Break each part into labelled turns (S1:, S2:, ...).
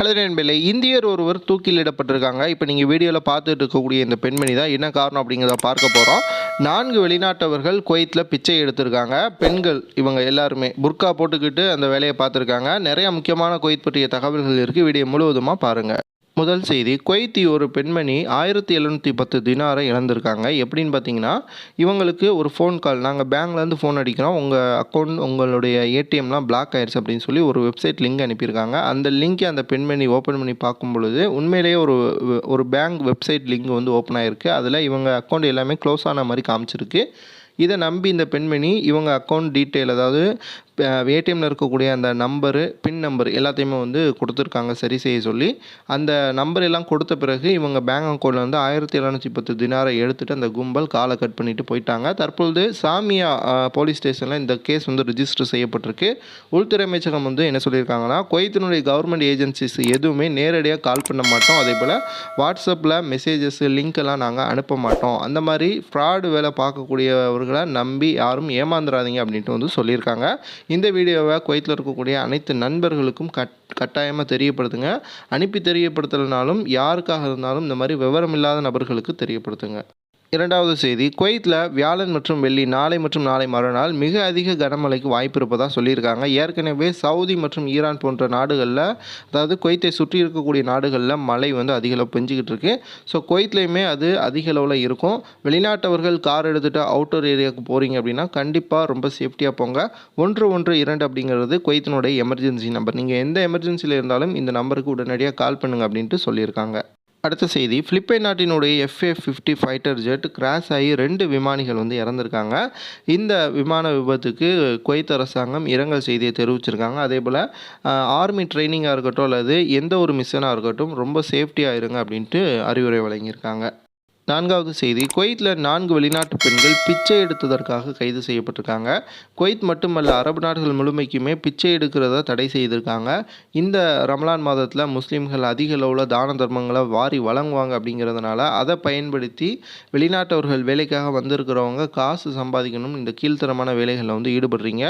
S1: Hello நண்பர்களே இந்தியர் ஒருவர் தூக்கிலிடப்பட்டிருக்காங்க. இப்போ நீங்கள் வீடியோவில் பார்த்துட்டு இருக்கக்கூடிய இந்த பெண்மணி தான் என்ன காரணம் அப்படிங்கிறத பார்க்க போகிறோம் நான்கு வெளிநாட்டவர்கள் குவைத்தில் பிச்சை எடுத்திருக்காங்க. பெண்கள் இவங்க எல்லாருமே புர்கா போட்டுக்கிட்டு அந்த வேலையை பார்த்துருக்காங்க. நிறைய முக்கியமான குவைத் பற்றிய தகவல்கள் இருக்குது வீடியோ முழுவதுமாக பாருங்கள் முதல் செய்தி குவைத்தி ஒரு பெண்மணி ஆயிரத்தி எழுநூற்றி பத்து தினாரை இழந்திருக்காங்க. எப்படின்னு பார்த்தீங்கன்னா இவங்களுக்கு ஒரு ஃபோன் கால் நாங்கள் பேங்க்லேருந்து ஃபோன் அடிக்கிறோம். உங்கள் அக்கௌண்ட் உங்களுடைய ஏடிஎம்லாம் பிளாக் ஆயிடுச்சு அப்படின்னு சொல்லி ஒரு வெப்சைட் லிங்க் அனுப்பியிருக்காங்க. அந்த லிங்க்கை அந்த பெண்மணி ஓப்பன் பண்ணி பார்க்கும் பொழுது உண்மையிலேயே ஒரு ஒரு பேங்க் வெப்சைட் லிங்க் வந்து ஓப்பன் ஆகிருக்கு அதில் இவங்க அக்கௌண்ட் எல்லாமே க்ளோஸ் ஆன மாதிரி காமிச்சிருக்கு. இதை நம்பி இந்த பெண்மணி இவங்க அக்கௌண்ட் டீட்டெயில் அதாவது ஏடிஎம்மில் இருக்கக்கூடிய அந்த நம்பரு பின் நம்பர் எல்லாத்தையுமே வந்து கொடுத்துருக்காங்க சரி செய்ய சொல்லி. அந்த நம்பர் எல்லாம் கொடுத்த பிறகு இவங்க பேங்க் அக்கௌண்ட்டில் வந்து ஆயிரத்தி எழுநூற்றி பத்து தினாரை எடுத்துகிட்டு அந்த கும்பல் காலை கட் பண்ணிட்டு போயிட்டாங்க. தற்பொழுது சாமியா போலீஸ் ஸ்டேஷனில் இந்த கேஸ் வந்து ரிஜிஸ்டர் செய்யப்பட்டிருக்கு. உள்துறை அமைச்சகம் வந்து என்ன சொல்லியிருக்காங்கன்னா குவைத்தினுடைய கவர்மெண்ட் ஏஜென்சிஸ் எதுவுமே நேரடியாக கால் பண்ண மாட்டோம். அதே போல் வாட்ஸ்அப்பில் மெசேஜஸ் லிங்க் எல்லாம் நாங்கள் அனுப்ப மாட்டோம். அந்த மாதிரி ஃப்ராடு வேலை பார்க்கக்கூடியவர்களை நம்பி யாரும் ஏமாந்துடாதீங்க அப்படின்ட்டு வந்து சொல்லியிருக்காங்க. இந்த வீடியோவை குவைத்தில் இருக்கக்கூடிய அனைத்து நண்பர்களுக்கும் கட் கட்டாயமாக தெரியப்படுத்துங்க. அனுப்பி தெரியப்படுத்தலைனாலும் யாருக்காக இருந்தாலும் இந்த மாதிரி விவரம் இல்லாத நபர்களுக்கு தெரியப்படுத்துங்க. இரண்டாவது செய்தி குவைத்தில் வியாழன் மற்றும் வெள்ளி நாளை மற்றும் நாளை மறுநாள் மிக அதிக கனமழைக்கு வாய்ப்பு இருப்பதாக சொல்லியிருக்காங்க. ஏற்கனவே சவுதி மற்றும் ஈரான் போன்ற நாடுகளில் அதாவது குவைத்தை சுற்றி இருக்கக்கூடிய நாடுகளில் மழை வந்து அதிக அளவு பெஞ்சிக்கிட்டு இருக்கு. ஸோ குவைத்லேயுமே அது அதிக அளவில் இருக்கும். வெளிநாட்டவர்கள் கார் எடுத்துகிட்டு அவுட்டர் ஏரியாவுக்கு போகிறீங்க அப்படின்னா கண்டிப்பாக ரொம்ப சேஃப்டியாக போங்க. ஒன்று ஒன்று இரண்டு அப்படிங்கிறது குவைத்தினுடைய எமர்ஜென்சி நம்பர் நீங்கள் எந்த எமர்ஜென்சியில் இருந்தாலும் இந்த நம்பருக்கு உடனடியாக கால் பண்ணுங்க அப்படின்ட்டு சொல்லியிருக்காங்க. அடுத்த செய்தி. பிலிப்பை நாட்டினுடைய FA fifty fighter jet crash ஆகி ரெண்டு விமானிகள் வந்து இறந்துருக்காங்க. இந்த விமான விபத்துக்கு குவைத் அரசாங்கம் இரங்கல் செய்தியை தெரிவிச்சிருக்காங்க. அதே போல் ஆர்மி ட்ரைனிங்காக இருக்கட்டும் அல்லது எந்த ஒரு மிஷனாக இருக்கட்டும் ரொம்ப சேஃப்டியாக இருங்க அப்படின்ட்டு அறிவுரை வழங்கியிருக்காங்க. நான்காவது செய்தி குவைத்தில் நான்கு வெளிநாட்டு பெண்கள் பிச்சை எடுத்ததற்காக கைது செய்யப்பட்டிருக்காங்க. குவைத் மட்டுமல்ல அரபு நாடுகள் முழுமைக்குமே பிச்சை எடுக்கிறத தடை செய்திருக்காங்க. இந்த ரமலான் மாதத்தில் முஸ்லீம்கள் அதிக அளவில் தான தர்மங்களை வாரி வழங்குவாங்க அப்படிங்கிறதுனால அதை பயன்படுத்தி வெளிநாட்டவர்கள் வேலைக்காக வந்திருக்கிறவங்க காசு சம்பாதிக்கணும் இந்த கீழ்த்தரமான வேலைகளில் வந்து ஈடுபடுறீங்க.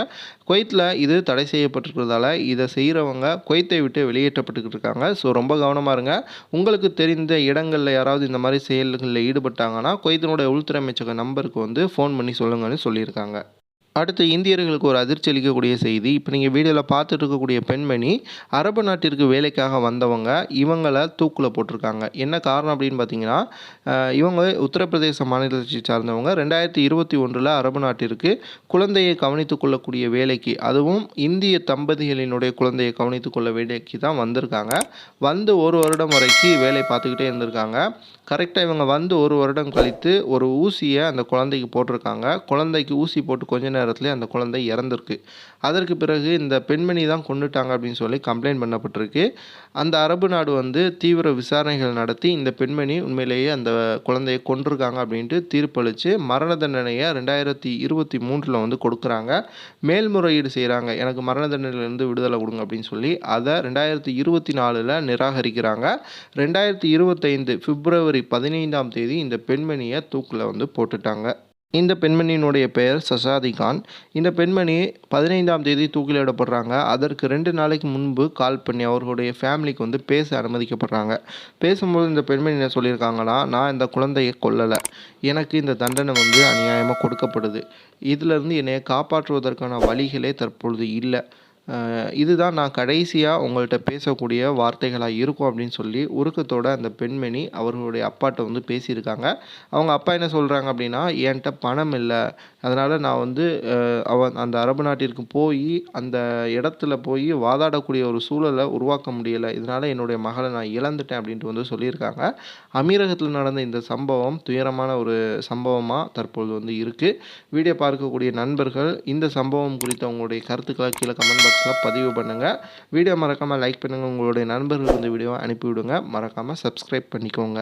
S1: குவைத்தில் இது தடை செய்யப்பட்டிருக்கிறதால இதை செய்கிறவங்க குவைத்தை விட்டு வெளியேற்றப்பட்டுக்கிட்டு இருக்காங்க. ஸோ ரொம்ப கவனமாக இருங்க. உங்களுக்கு தெரிந்த இடங்களில் யாராவது இந்த மாதிரி செயல்களில் ஈடுபட்டாங்கன்னா குவைத்தினுடைய உள்துறை அமைச்சக நம்பருக்கு வந்து ஃபோன் பண்ணி சொல்லுங்கன்னு சொல்லியிருக்காங்க. அடுத்து இந்தியர்களுக்கு ஒரு அதிர்ச்சி அளிக்கக்கூடிய செய்தி. இப்போ நீங்கள் வீடியோவில் பார்த்துட்டு இருக்கக்கூடிய பெண்மணி அரபு நாட்டிற்கு வேலைக்காக வந்தவங்க இவங்களை தூக்கில் போட்டிருக்காங்க. என்ன காரணம் அப்படின்னு பார்த்தீங்கன்னா இவங்க உத்தரப்பிரதேச மாநிலத்தை சார்ந்தவங்க. ரெண்டாயிரத்தி இருபத்தி ஒன்றில் அரபு நாட்டிற்கு குழந்தையை கவனித்து கொள்ளக்கூடிய வேலைக்கு அதுவும் இந்திய தம்பதிகளினுடைய குழந்தையை கவனித்து கொள்ள வேலைக்கு தான் வந்திருக்காங்க. வந்து ஒரு வருடம் வரைக்கும் வேலை பார்த்துக்கிட்டே இருந்திருக்காங்க. கரெக்டாக இவங்க வந்து ஒரு வருடம் கழித்து ஒரு ஊசியை அந்த குழந்தைக்கு போட்டிருக்காங்க. குழந்தைக்கு ஊசி போட்டு கொஞ்ச நேரத்துலேயே அந்த குழந்தை இறந்துருக்கு. அதற்கு பிறகு இந்த பெண்மணி தான் கொண்டுட்டாங்க அப்படின்னு சொல்லி கம்ப்ளைண்ட் பண்ணப்பட்டிருக்கு. அந்த அரபு நாடு வந்து தீவிர விசாரணைகள் நடத்தி இந்த பெண்மணி உண்மையிலேயே அந்த குழந்தையை கொண்டிருக்காங்க அப்படின்ட்டு தீர்ப்பளித்து மரண தண்டனையை ரெண்டாயிரத்தி இருபத்தி மூன்றில் வந்து கொடுக்குறாங்க. மேல்முறையீடு செய்கிறாங்க எனக்கு மரண தண்டனையிலேருந்து விடுதலை கொடுங்க அப்படின்னு சொல்லி அதை ரெண்டாயிரத்தி இருபத்தி நாலில் நிராகரிக்கிறாங்க. ரெண்டாயிரத்தி இருபத்தைந்து பிப்ரவரி பதினைந்தாம் தேதி இந்த பெண்மணியை தூக்கில் வந்து போட்டுட்டாங்க. இந்த பெண்மணியினுடைய பெயர் சசாதி கான் இந்த பெண்மணி பதினைந்தாம் தேதி தூக்கிலிடப்படுறாங்க. அதற்கு ரெண்டு நாளைக்கு முன்பு கால் பண்ணி அவர்களுடைய ஃபேமிலிக்கு வந்து பேச அனுமதிக்கப்படுறாங்க. பேசும்போது இந்த பெண்மணி என்ன சொல்லியிருக்காங்கன்னா நான் இந்த குழந்தையை கொல்லலை. எனக்கு இந்த தண்டனை வந்து அநியாயமாக கொடுக்கப்படுது. இதிலிருந்து என்னை காப்பாற்றுவதற்கான வழிகளே தற்பொழுது இல்லை. இதுதான் நான் கடைசியாக உங்கள்கிட்ட பேசக்கூடிய வார்த்தைகளாக இருக்கும் அப்படின்னு சொல்லி உருக்கத்தோட அந்த பெண்மணி அவர்களுடைய அப்பாட்ட வந்து பேசியிருக்காங்க. அவங்க அப்பா என்ன சொல்கிறாங்க அப்படின்னா என்கிட்ட பணம் இல்லை. அதனால் நான் வந்து அவன் அந்த அரபு நாட்டிற்கு போய் அந்த இடத்துல போய் வாதாடக்கூடிய ஒரு சூழலை உருவாக்க முடியலை. இதனால் என்னுடைய மகளை நான் இழந்துட்டேன் அப்படின்ட்டு வந்து சொல்லியிருக்காங்க. அமீரகத்தில் நடந்த இந்த சம்பவம் துயரமான ஒரு சம்பவமாக தற்பொழுது வந்து இருக்குது வீடியோ பார்க்கக்கூடிய நண்பர்கள் இந்த சம்பவம் குறித்த உங்களுடைய கருத்துக்களை கீழே கமெண்ட் பாக்ஸில் பதிவு பண்ணுங்கள் வீடியோ மறக்காமல் லைக் பண்ணுங்கள் உங்களுடைய நண்பர்களுக்கு இந்த வீடியோவை அனுப்பிவிடுங்க மறக்காமல் சப்ஸ்கிரைப் பண்ணிக்கோங்க.